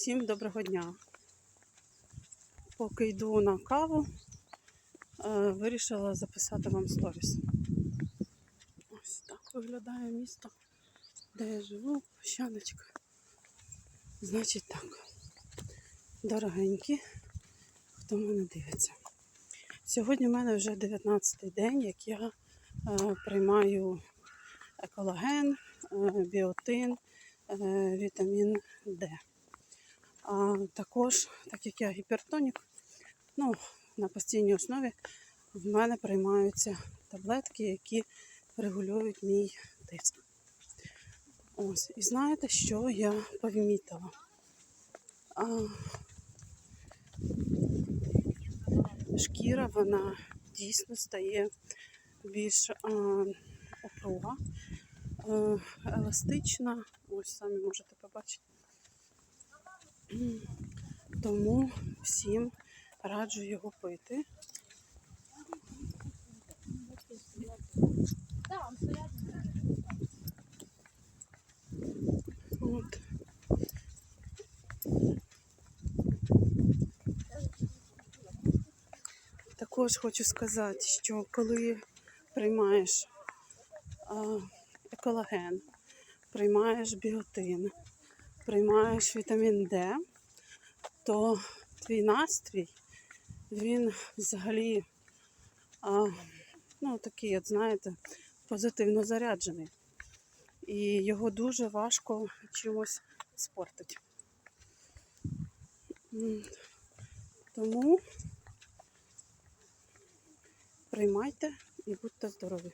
Всім доброго дня. Поки йду на каву, е, вирішила записати вам сторіс. Ось так виглядає місто, де я живу, Пощаночка. Значить так, дорогенькі, хто мене дивиться. Сьогодні в мене вже 19-й день, як я е, приймаю екологен, е, біотин, вітамін Д. А також, так як я гіпертонік, ну, на постійній основі в мене приймаються таблетки, які регулюють мій тиск. Ось, і знаєте, що я помітила? А, шкіра, вона дійсно стає більш а, округа, е, еластична. Ось самі можете побачити. Тому всім раджу його пити. От. Також хочу сказати, що коли приймаєш екологен, приймаєш біотин, приймаєш вітамін Д, то твій настрій, він взагалі а, ну, такий, от знаєте, позитивно заряджений. І його дуже важко чимось спортити. Тому приймайте і будьте здорові.